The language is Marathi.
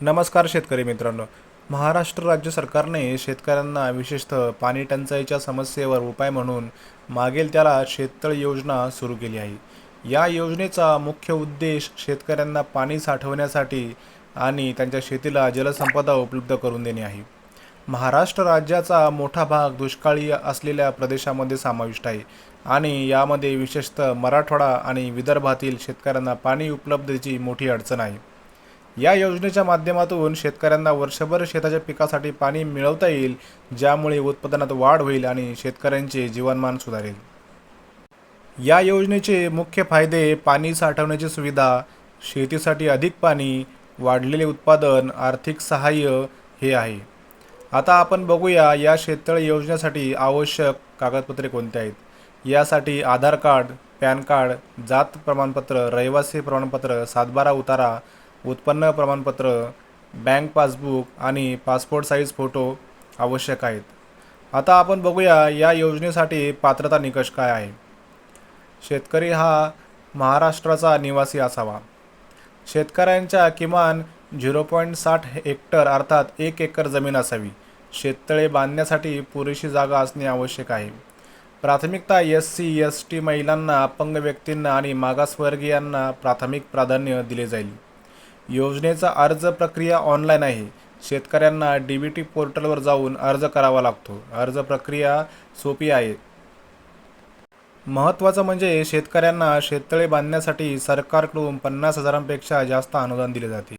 नमस्कार शेतकरी मित्रांनो. महाराष्ट्र राज्य सरकारने शेतकऱ्यांना विशेषतः पाणी टंचाईच्या समस्येवर उपाय म्हणून मागेल त्याला शेततळ योजना सुरू केली आहे. या योजनेचा मुख्य उद्देश शेतकऱ्यांना पाणी साठवण्यासाठी आणि त्यांच्या शेतीला जलसंपदा उपलब्ध करून देणे आहे. महाराष्ट्र राज्याचा मोठा भाग दुष्काळी असलेल्या प्रदेशामध्ये समाविष्ट आहे आणि यामध्ये विशेषतः मराठवाडा आणि विदर्भातील शेतकऱ्यांना पाणी उपलब्धतेची मोठी अडचण आहे. या योजनेच्या माध्यमातून शेतकऱ्यांना वर्षभर शेताच्या पिकासाठी पाणी मिळवता येईल ज्यामुळे उत्पादनात वाढ होईल आणि शेतकऱ्यांचे जीवनमान सुधारेल. या योजनेचे मुख्य फायदे पाणी साठवण्याची सुविधा शेतीसाठी अधिक पाणी वाढलेले उत्पादन आर्थिक सहाय्य हे आहे. आता आपण बघूया या शेततळे योजनेसाठी आवश्यक कागदपत्रे कोणते आहेत? यासाठी आधार कार्ड पॅन कार्ड जात प्रमाणपत्र रहिवासी प्रमाणपत्र सातबारा उतारा उत्पन्न प्रमाणपत्र बँक पासबुक आणि पासपोर्ट साईज फोटो आवश्यक आहेत. आता आपण बघूया या योजनेसाठी पात्रता निकष काय आहे. शेतकरी हा महाराष्ट्राचा निवासी असावा. शेतकऱ्यांच्या किमान झिरो पॉईंट साठ हेक्टर अर्थात एक एकर जमीन असावी. शेततळे बांधण्यासाठी पुरेशी जागा असणे आवश्यक आहे. प्राथमिकता एस सी एस टी महिलांना अपंग व्यक्तींना आणि मागासवर्गीयांना प्राथमिक प्राधान्य दिले जाईल. योजनेचा अर्ज प्रक्रिया ऑनलाईन आहे. शेतकऱ्यांना डी बी टी पोर्टलवर जाऊन अर्ज करावा लागतो. अर्ज प्रक्रिया सोपी आहे. महत्त्वाचं म्हणजे शेतकऱ्यांना शेततळे बांधण्यासाठी सरकारकडून पन्नास हजारांपेक्षा जास्त अनुदान दिले जाते.